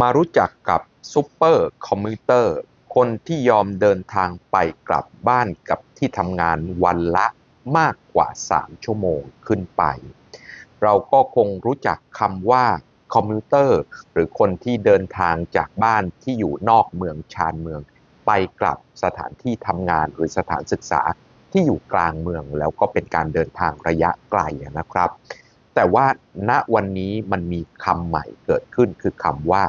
มารู้จักกับซูเปอร์คอมพิวเตอร์คนที่ยอมเดินทางไปกลับบ้านกับที่ทำงานวันละมากกว่า 3 ชั่วโมงขึ้นไป เราก็คงรู้จักคำว่าคอมพิวเตอร์ หรือคนที่เดินทางจากบ้านที่อยู่นอกเมืองชานเมือง ไปกลับสถานที่ทำงานหรือสถานศึกษาที่อยู่กลางเมืองแล้วก็เป็นการเดินทางระยะไกลนะครับ แต่ว่าณวันนี้มันมีคำใหม่เกิดขึ้นคือคำว่า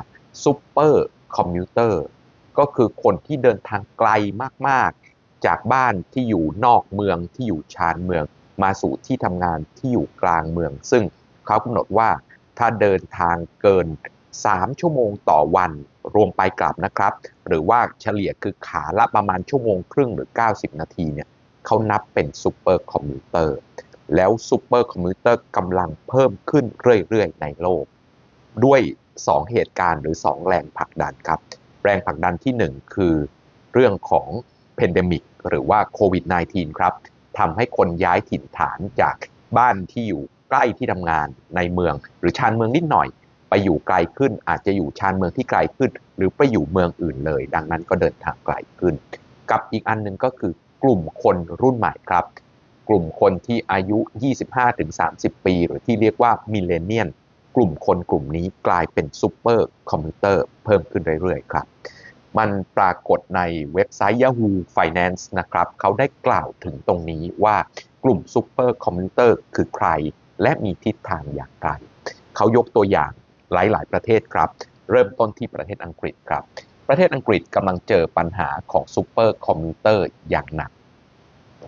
ซูเปอร์คอมพิวเตอร์ก็คือคนที่เดินทางไกลมากๆ จากบ้านที่อยู่นอกเมืองที่อยู่ชานเมือง มาสู่ที่ทำงานที่อยู่กลางเมือง ซึ่งเขากำหนดว่าถ้าเดินทางเกิน 3 ชั่วโมงต่อวันรวมไปกลับนะครับ หรือว่าเฉลี่ยคือขาละประมาณชั่วโมงครึ่งหรือ 90 นาทีเนี่ยเขานับเป็นซูเปอร์คอมพิวเตอร์แล้วซูเปอร์คอมพิวเตอร์กำลังเพิ่มขึ้นเรื่อยๆ ในโลก ด้วย 2 เหตุการณ์หรือ 2 แรงผลักดันครับ แรงผลักดันที่ 1 คือเรื่องของเพนเดมิกหรือว่าโควิด -19 ครับทำให้คนย้ายถิ่นฐานจากบ้านที่อยู่ใกล้ที่ทำงานในเมือง หรือชานเมืองนิดหน่อย ไปอยู่ไกลขึ้นอาจจะอยู่ชานเมืองที่ไกลขึ้น หรือไปอยู่เมืองอื่นเลย ดังนั้นก็เดินทางไกลขึ้น กับอีกอันหนึ่งก็คือกลุ่มคนรุ่นใหม่ครับ กลุ่มคนที่อายุ 25-30 ปี หรือที่เรียกว่ามิเลเนียน กลุ่มคนกลุ่มนี้กลายเป็นซูเปอร์คอมพิวเตอร์เพิ่มขึ้นเรื่อยๆครับ มันปรากฏในเว็บไซต์ Yahoo Finance นะครับ เขาได้กล่าวถึงตรงนี้ว่ากลุ่มซูเปอร์คอมพิวเตอร์คือใคร และมีทิศทางอย่างไร เขายกตัวอย่างหลายๆ ประเทศครับ เริ่มต้นที่ประเทศอังกฤษครับ ประเทศอังกฤษกำลังเจอปัญหาของซูเปอร์คอมพิวเตอร์อย่างหนัก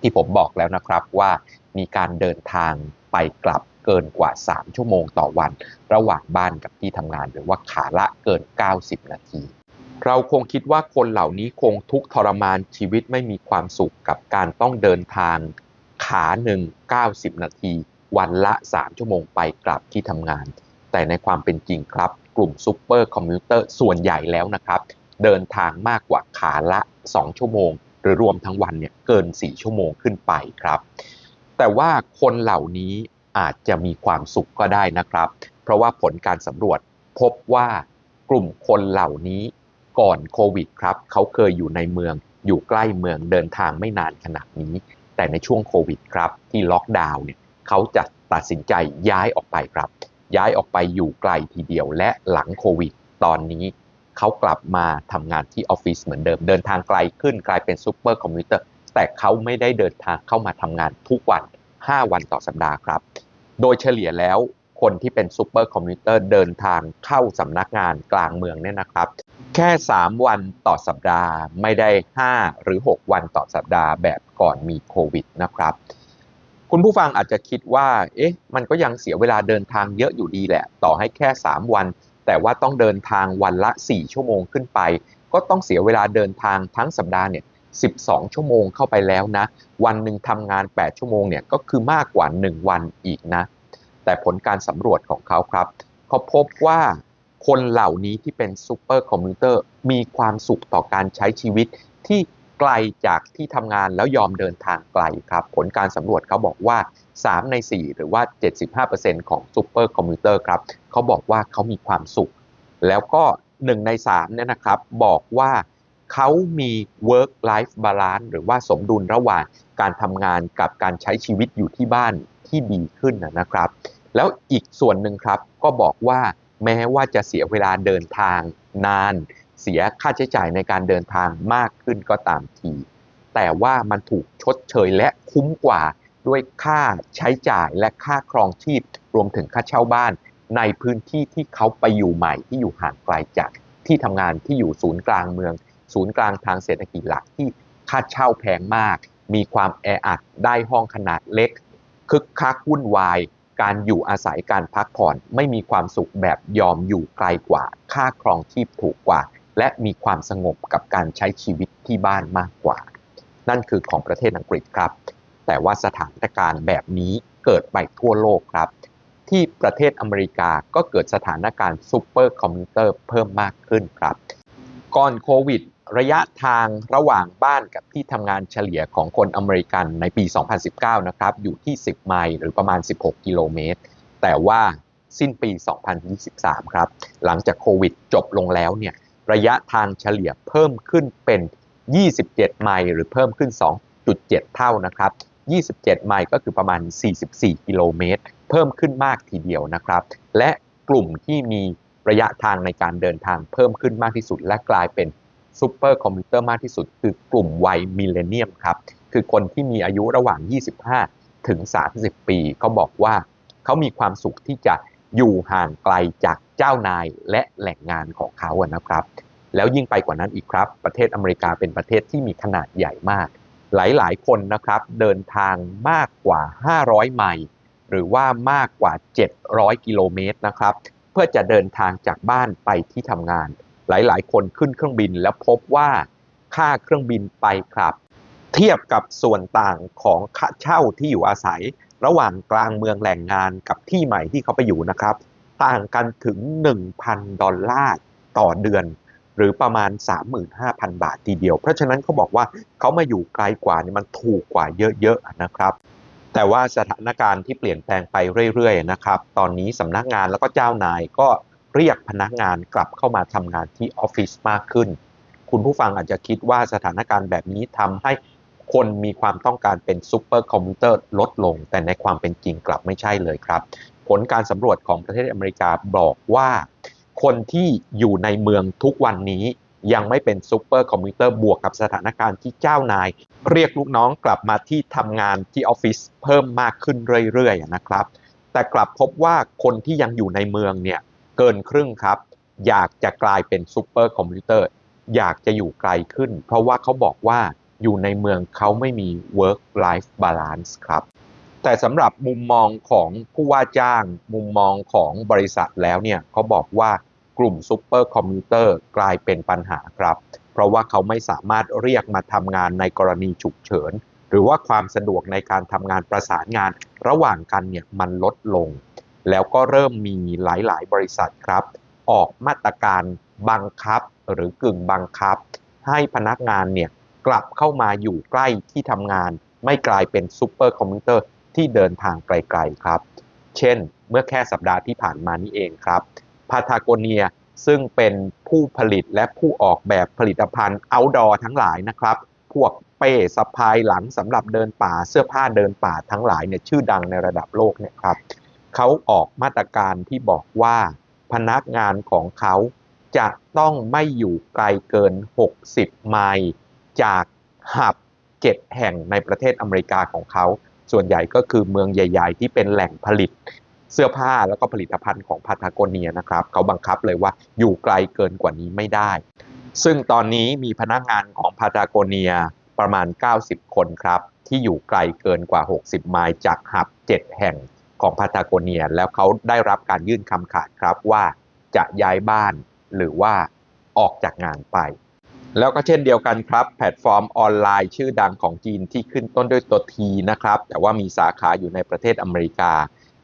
ที่ผมบอกแล้วนะครับว่ามีการเดินทางไปกลับ เกินกว่า 3 ชั่วโมงต่อวัน ระหว่างบ้านกับที่ทำงานหรือว่าขาละเกิน 90 นาที เราคงคิดว่าคนเหล่านี้คงทุกทรมานชีวิตไม่มีความสุขกับการต้องเดินทางขาหนึ่ง90 นาที วันละ 3 ชั่วโมงไปกลับที่ทำงาน แต่ในความเป็นจริงครับ กลุ่มซูเปอร์คอมพิวเตอร์ส่วนใหญ่แล้วนะครับ เดินทางมากกว่าขาละ 2 ชั่วโมง หรือรวมทั้งวันเนี่ยเกิน 4 ชั่วโมงขึ้นไปครับ แต่ว่าคนเหล่านี้ อาจจะมีความสุขก็ได้นะครับ เพราะว่าผลการสำรวจพบว่ากลุ่มคนเหล่านี้ก่อนโควิดครับเขาเคยอยู่ในเมือง อยู่ใกล้เมืองเดินทางไม่นานขนาดนี้ แต่ในช่วงโควิดครับ ที่ล็อกดาวน์เนี่ยเขาจะตัดสินใจย้ายออกไปครับ ย้ายออกไปอยู่ไกลทีเดียวและหลังโควิด ตอนนี้เขากลับมาทำงานที่ออฟฟิศเหมือนเดิม เดินทางไกลขึ้นกลายเป็นซูเปอร์คอมพิวเตอร์แต่เขาไม่ได้เดินทางเข้ามาทำงานทุกวัน 5 วันต่อสัปดาห์ครับ โดยเฉลี่ยแล้วคนที่เป็นซูเปอร์คอมพิวเตอร์เดินทางเข้าสำนักงานกลางเมืองเนี่ยนะครับ แค่ 3 วันต่อสัปดาห์ไม่ได้ 5 หรือ 6 วันต่อสัปดาห์แบบก่อนมีโควิดนะครับ คุณผู้ฟังอาจจะคิดว่า เอ๊ะ มันก็ยังเสียเวลาเดินทางเยอะอยู่ดีแหละ ต่อให้แค่ 3 วัน แต่ว่าต้องเดินทางวันละ 4 ชั่วโมงขึ้นไป ก็ต้องเสียเวลาเดินทางทั้งสัปดาห์เนี่ย 12 ชั่วโมงเข้าไปแล้วนะ วันหนึ่งทำงาน 8 ชั่วโมงเนี่ยก็คือมากกว่า 1 วันอีกนะ แต่ผลการสำรวจของเขาครับ เขาพบว่าคนเหล่านี้ที่เป็นซูเปอร์คอมพิวเตอร์มีความสุขต่อการใช้ชีวิตที่ไกลจากที่ทำงานแล้วยอมเดินทางไกลครับ ผลการสำรวจเขาบอกว่า 3 ใน 4 หรือว่า 75%ของซูเปอร์คอมพิวเตอร์ครับเขาบอกว่าเขามีความสุข แล้วก็ 1 ใน3เนี่ยนะครับบอกว่า เขามี work life balance หรือว่าสมดุลระหว่างการทำงานกับการใช้ชีวิตอยู่ที่บ้านที่ดีขึ้นนะครับ แล้วอีกส่วนหนึ่งครับก็บอกว่าแม้ว่าจะเสียเวลาเดินทางนาน เสียค่าใช้จ่ายในการเดินทางมากขึ้นก็ตามที แต่ว่ามันถูกชดเชยและคุ้มกว่าด้วยค่าใช้จ่ายและค่าครองชีพ รวมถึงค่าเช่าบ้าน ในพื้นที่ที่เขาไปอยู่ใหม่ที่อยู่ห่างไกลจากที่ทำงานที่อยู่ศูนย์กลางเมือง ศูนย์กลางทางเศรษฐกิจหลักที่ค่าเช่าแพงมาก มีความแออัดได้ห้องขนาดเล็ก คึกคักวุ่นวาย การอยู่อาศัยการพักผ่อนไม่มีความสุขแบบยอมอยู่ไกลกว่า ค่าครองชีพถูกกว่า และมีความสงบกับการใช้ชีวิตที่บ้านมากกว่า นั่นคือของประเทศอังกฤษครับ แต่ว่าสถานการณ์แบบนี้เกิดไปทั่วโลกครับ ที่ประเทศอเมริกาก็เกิดสถานการณ์ซูเปอร์คอมพิวเตอร์เพิ่มมากขึ้นครับ ก่อนโควิด ระยะทางระหว่างบ้านกับที่ทำงานเฉลี่ยของคนอเมริกันในปี 2019 นะครับ อยู่ที่ 10 ไมล์หรือประมาณ 16 กิโลเมตร แต่ว่าสิ้นปี 2023 ครับ หลังจากโควิดจบลงแล้วเนี่ย ระยะทางเฉลี่ยเพิ่มขึ้นเป็น 27 ไมล์หรือเพิ่มขึ้น 2.7 เท่านะครับ 27 ไมล์ก็คือประมาณ 44 กิโลเมตร เพิ่มขึ้นมากทีเดียวนะครับ และกลุ่มที่มีระยะทางในการเดินทางเพิ่มขึ้นมากที่สุดและกลายเป็น ซูเปอร์คอมพิวเตอร์มากที่สุด คือกลุ่มวัยมิเลเนียมครับ คือคนที่มีอายุระหว่าง 25 ถึง 30 ปีเขาบอกว่าเขามีความสุขที่จะอยู่ห่างไกลจากเจ้านายและแหล่งงานของเขาอะนะครับ แล้วยิ่งไปกว่านั้นอีกครับ ประเทศอเมริกาเป็นประเทศที่มีขนาดใหญ่มาก หลายๆ คนนะครับเดินทางมากกว่า 500 ไมล์หรือว่ามากกว่า 700 กิโลเมตรนะครับ เพื่อจะเดินทางจากบ้านไปที่ทำงาน หลายๆ คนขึ้นเครื่องบินแล้วพบว่าค่าเครื่องบินไปครับ เทียบกับส่วนต่างของค่าเช่าที่อยู่อาศัย ระหว่างกลางเมืองแหล่งงานกับที่ใหม่ที่เขาไปอยู่นะครับ ต่างกันถึง 1,000 ดอลลาร์ต่อเดือน หรือประมาณ 35,000 บาททีเดียว เพราะฉะนั้นเขาบอกว่าเขามาอยู่ไกลกว่านี่มันถูกกว่าเยอะๆนะครับแต่ว่าสถานการณ์ที่เปลี่ยนแปลงไปเรื่อยๆนะครับ ตอนนี้สำนักงานแล้วก็เจ้านายก็ เรียกพนักงานกลับเข้ามาทำงานที่ออฟฟิศมากขึ้น คุณผู้ฟังอาจจะคิดว่าสถานการณ์แบบนี้ทำให้คนมีความต้องการเป็นซูเปอร์คอมพิวเตอร์ลดลง แต่ในความเป็นจริงกลับไม่ใช่เลยครับ ผลการสำรวจของประเทศอเมริกาบอกว่า คนที่อยู่ในเมืองทุกวันนี้ยังไม่เป็นซูเปอร์คอมพิวเตอร์บวกกับสถานการณ์ที่เจ้านาย เรียกลูกน้องกลับมาที่ทำงานที่ออฟฟิศเพิ่มมากขึ้นเรื่อยๆนะครับ แต่กลับพบว่าคนที่ยังอยู่ในเมืองเนี่ย เกินครึ่งครับ อยากจะกลายเป็นซูเปอร์คอมพิวเตอร์อยากจะอยู่ไกลขึ้น เพราะว่าเขาบอกว่าอยู่ในเมืองเขาไม่มี work life balance ครับ แต่สำหรับมุมมองของผู้ว่าจ้าง มุมมองของบริษัทแล้วเนี่ยเขาบอกว่ากลุ่มซูเปอร์คอมพิวเตอร์กลายเป็นปัญหาครับ เพราะว่าเขาไม่สามารถเรียกมาทำงานในกรณีฉุกเฉิน หรือว่าความสะดวกในการทำงานประสานงานระหว่างกันเนี่ยมันลดลง แล้วก็เริ่มมีหลาย ๆ บริษัทครับ ออกมาตรการบังคับหรือกึ่งบังคับ ให้พนักงานเนี่ยกลับเข้ามาอยู่ใกล้ที่ทำงาน ไม่กลายเป็นซูเปอร์คอมพิวเตอร์ที่เดินทางไกล ๆ ครับ เช่น เมื่อแค่สัปดาห์ที่ผ่านมานี่เองครับพาทาโกเนียซึ่งเป็นผู้ผลิตและผู้ออกแบบผลิตภัณฑ์ outdoor ทั้งหลายนะครับ พวกเป้สะพายหลังสำหรับเดินป่าเสื้อผ้าเดินป่าทั้งหลายเนี่ยชื่อดังในระดับโลกเนี่ยครับ เขาออกมาตรการที่บอกว่าพนักงานของเขาจะต้องไม่อยู่ไกลเกิน 60 ไมล์จากหับ 7 แห่งในประเทศอเมริกาของเขา ส่วนใหญ่ก็คือเมืองใหญ่ ๆ ที่เป็นแหล่งผลิตเสื้อผ้าแล้วก็ผลิตภัณฑ์ของพาทาโกเนียนะครับ เขาบังคับเลยว่าอยู่ไกลเกินกว่านี้ไม่ได้ ซึ่งตอนนี้มีพนักงานของพาทาโกเนียประมาณ 90 คนครับ ที่อยู่ไกลเกินกว่า 60 ไมล์จากหับ 7 แห่ง ของพาทาโกเนีย แล้วเขาได้รับการยื่นคำขาดครับว่าจะย้ายบ้านหรือว่าออกจากงานไป แล้วก็เช่นเดียวกันครับ แพลตฟอร์มออนไลน์ชื่อดังของจีนที่ขึ้นต้นด้วยตัวทีนะครับ แต่ว่ามีสาขาอยู่ในประเทศอเมริกา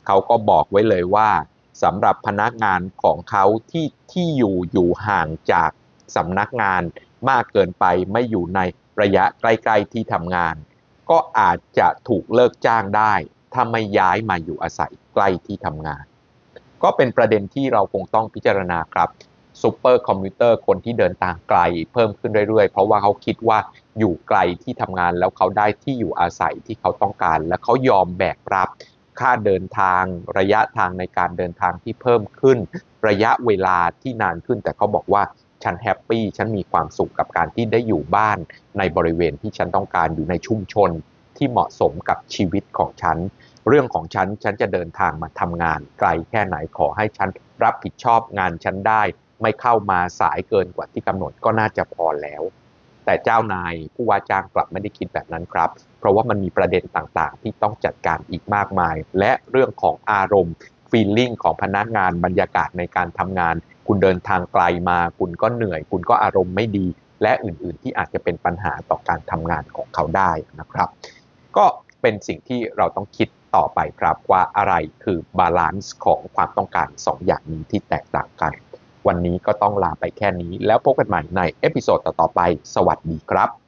เขาก็บอกไว้เลยว่าสำหรับพนักงานของเขาที่ที่อยู่อยู่ห่างจากสำนักงานมากเกินไปไม่อยู่ในระยะใกล้ ๆที่ทำงาน ก็อาจจะถูกเลิกจ้างได้ ถ้าไม่ย้ายมาอยู่อาศัยใกล้ที่ทำงาน ก็เป็นประเด็นที่เราคงต้องพิจารณาครับซูเปอร์คอมพิวเตอร์คนที่เดินทางไกลเพิ่มขึ้นเรื่อยๆ เพราะว่าเขาคิดว่าอยู่ไกลที่ทำงานแล้วเขาได้ที่อยู่อาศัยที่เขาต้องการ และเขายอมแบกรับค่าเดินทางระยะทางในการเดินทางที่เพิ่มขึ้น ระยะเวลาที่นานขึ้น แต่เขาบอกว่าฉันแฮปปี้ฉันมีความสุขกับการที่ได้อยู่บ้านในบริเวณที่ฉันต้องการอยู่ในชุมชน ที่เหมาะสมกับชีวิตของฉัน เรื่องของฉันฉันจะเดินทางมาทำงาน ไกลแค่ไหนขอให้ฉันรับผิดชอบงานฉันได้ ไม่เข้ามาสายเกินกว่าที่กำหนดก็น่าจะพอแล้ว แต่เจ้านายผู้ว่าจ้างกลับไม่ได้คิดแบบนั้นครับ เพราะว่ามันมีประเด็นต่างๆ ที่ต้องจัดการอีกมากมาย และเรื่องของอารมณ์ฟีลลิ่งของพนักงานบรรยากาศในการทำงาน คุณเดินทางไกลมา คุณก็เหนื่อย คุณก็อารมณ์ไม่ดี และอื่นๆ ที่อาจจะเป็นปัญหาต่อการทำงานของเขาได้นะครับ ก็เป็นสิ่งที่เราต้องคิดต่อไปครับว่าอะไรคือบาลานซ์ของความต้องการ 2 อย่างนี้ที่แตกต่างกัน วันนี้ก็ต้องลาไปแค่นี้แล้วพบกันใหม่ในเอพิโซดต่อๆไป สวัสดีครับ